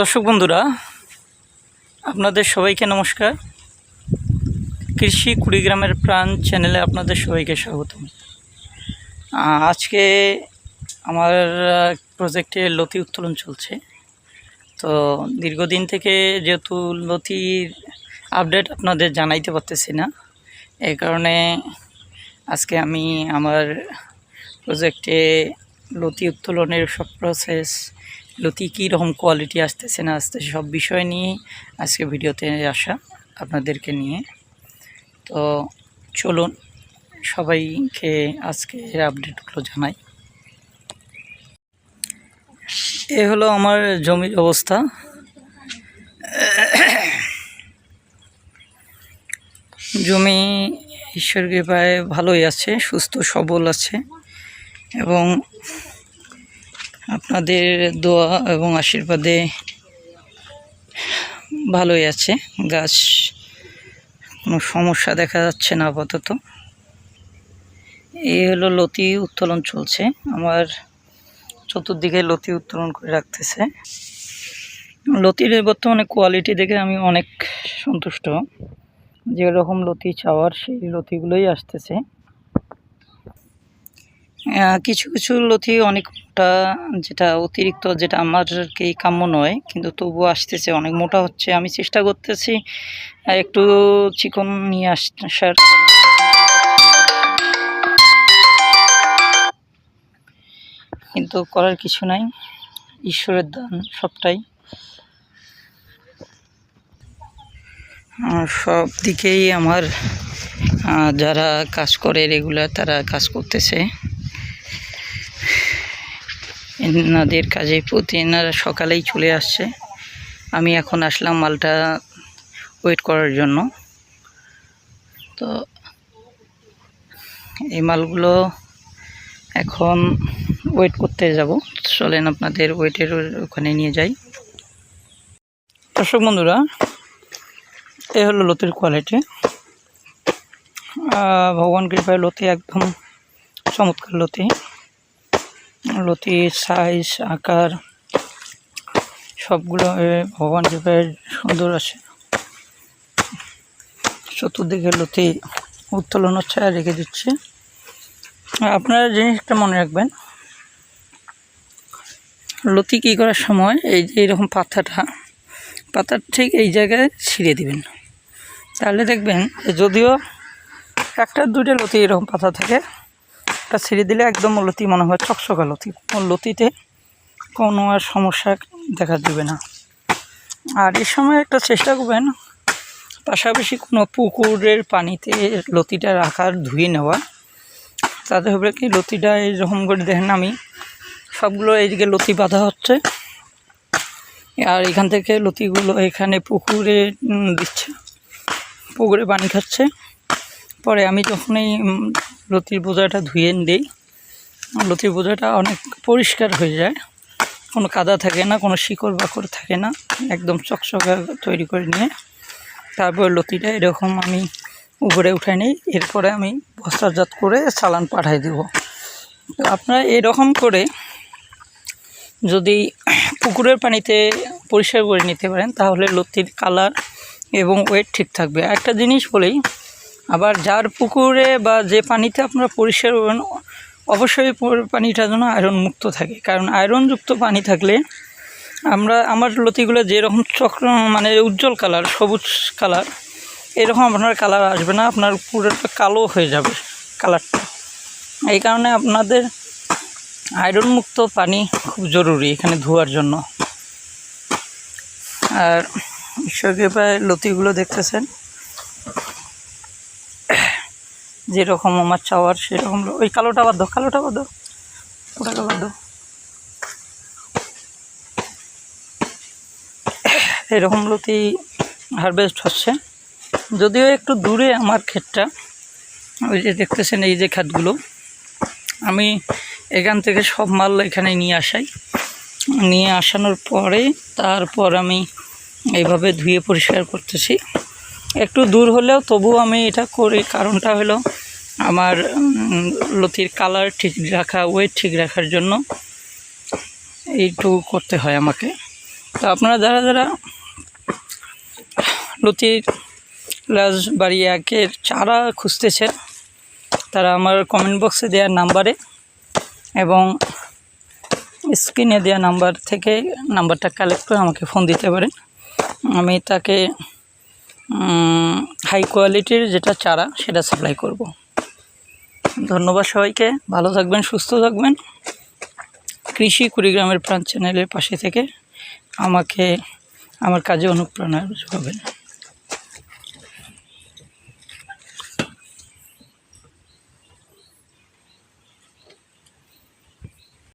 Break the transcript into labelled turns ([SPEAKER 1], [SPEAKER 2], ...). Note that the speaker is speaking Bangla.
[SPEAKER 1] দর্শক বন্ধুরা, আপনাদের সবাইকে নমস্কার। কৃষি কুড়িগ্রামের প্রাণ চ্যানেলে আপনাদের সবাইকে স্বাগতম। আজকে আমার প্রজেক্টে লতি উত্তোলন চলছে। তো দীর্ঘদিন থেকে যেহেতু লতির আপডেট আপনাদের জানাইতে পারতেছি না এই কারণে আজকে আমি আমার প্রজেক্টে লতি উত্তোলনের সব প্রসেস লতি, কী রকম কোয়ালিটি আসতেছে না আসতেছে, সব বিষয় নিয়ে আজকে ভিডিওতে আসা আপনাদেরকে নিয়ে। তো চলুন, সবাইকে আজকের আপডেটগুলো জানাই। এ হলো আমার জমির অবস্থা। জমি ঈশ্বর কৃপায় ভালোই আছে, সুস্থ, সবল আছে এবং আপনাদের দোয়া এবং আশীর্বাদে ভালোই আছে। গাছ, কোনো সমস্যা দেখা যাচ্ছে না আপাতত। এই হলো লতি উত্তোলন চলছে। আমার চতুর্দিকে লতি উত্তোলন করে রাখতেছে। লতির বর্তমানে কোয়ালিটি দেখে আমি অনেক সন্তুষ্ট। যেরকম লতি চাওয়ার সেই লতিগুলোই আসতেছে। কিছু কিছু লতি অনেক মোটা যেটা অতিরিক্ত যেটা আমার কি কাম্য নয়, কিন্তু তবুও আসতেছে, অনেক মোটা হচ্ছে। আমি চেষ্টা করতেছি একটু চিকন নিয়ে আসার। কিন্তু করার কিছু নাই, ঈশ্বরের দান সবটাই। সব দিকেই আমার যারা কাজ করে রেগুলার তারা কাজ করতেছে। এনাদের কাজে প্রতি এনারা সকালেই চলে আসছে। আমি এখন আসলাম মালটা ওয়েট করার জন্য। তো এই মালগুলো এখন ওয়েট করতে যাব। চলেন আপনাদের ওয়েটের ওখানে নিয়ে যাই। দর্শক বন্ধুরা, এ হলো লতির কোয়ালিটি ভগবান কৃপায় লতি একদম চমৎকার লতি। লতির সাইজ, আকার, সবগুলো ভগবান কৃপায় সুন্দর আছে। চতুর্দিকে লতি উত্তোলন হচ্ছে, আর রেখে দিচ্ছে। আপনারা জিনিসটা মনে রাখবেন, লতি কী করার সময় এই যে এরকম পাতাটা, পাতার ঠিক এই জায়গায় ছিঁড়ে দিবেন। তাহলে দেখবেন যদিও একটা দুইটা লতি এরকম পাতা থাকে একটা ছিঁড়ে দিলে একদম লতি মনে হয়, চকচকা লতি। লতিতে কোনো আর সমস্যা দেখা দেবে না। আর এই সময় একটা চেষ্টা করবেন, পাশাপাশি কোনো পুকুরের পানিতে লতিটা রাখার, ধুয়ে নেওয়া তাতে হবে কি, লতিটা এইরকম করে দেখেন আমি, সবগুলো এইদিকে লতি বাঁধা হচ্ছে। আর এখান থেকে লতিগুলো এখানে পুকুরে দিচ্ছে, পুকুরে পানি খাচ্ছে। পরে আমি যখন এই লতির বোঝাটা ধুয়ে দিই, লতির বোঝাটা অনেক পরিষ্কার হয়ে যায়। কোনো কাদা থাকে না, কোনো শিকড় বাকড় থাকে না, একদম চকচকা তৈরি করে নিয়ে তারপর লতিটা এরকম আমি উপরে উঠাই নিই। এরপরে আমি বস্তাজাত করে চালান পাঠাই দেব। তো আপনারা এরকম করে যদি পুকুরের পানিতে পরিষ্কার করে নিতে পারেন, তাহলে লতির কালার এবং ওয়েট ঠিক থাকবে। একটা জিনিস বলেই আবার যার পুকুরে বা যে পানিতে আপনারা পরিষ্কার করবেন, অবশ্যই পানিটা যেন আয়রন মুক্ত থাকে। কারণ আয়রনযুক্ত পানি থাকলে আমরা, আমার লতিগুলো যেরকম চক্র মানে উজ্জ্বল কালার সবুজ কালার এরকম আপনার কালার আসবে না, আপনার পুরোটা কালো হয়ে যাবে কালারটা এই কারণে আপনাদের আয়রন মুক্ত পানি খুব জরুরি এখানে ধোয়ার জন্য। আর ঈশ্বরকে লতিগুলো দেখতেছেন। যেরকম আমার চাওয়ার সেরকম ওই কালোটা বাদ কালোটা বাদ ওটাকে বাদ দাও। এরকম লতি হারভেস্ট হচ্ছে। যদিও একটু দূরে আমার ক্ষেতটা, ওই যে দেখতেছেন এই যে ক্ষেতগুলো। আমি এখান থেকে সব মাল এখানে নিয়ে আসাই। নিয়ে আসানোর পরে তারপর আমি এইভাবে ধুয়ে পরিষ্কার করতেছি। একটু দূর হলেও তবু আমি এটা করি, কারণটা হলো আমার লতির কালার ঠিক রাখা ওয়েট ঠিক রাখার জন্য এইটুকু করতে হয় আমাকে। তো আপনারা যারা যারা লতির রাজবাড়ি একের চারা খুঁজতেছেন, তারা আমার কমেন্ট বক্সে দেওয়ার নাম্বারে এবং স্ক্রিনে দেওয়া নাম্বার থেকে নাম্বারটা কালেক্ট করে আমাকে ফোন দিতে পারেন। আমি তাকে হাই কোয়ালিটির যেটা চারা, সেটা সাপ্লাই করব। ধন্যবাদ সবাইকে। ভালো থাকবেন, সুস্থ থাকবেন। কৃষি কুড়িগ্রামের প্রাণ চ্যানেলের পাশে থেকে আমাকে, আমার কাজে অনুপ্রেরণা যোগাবেন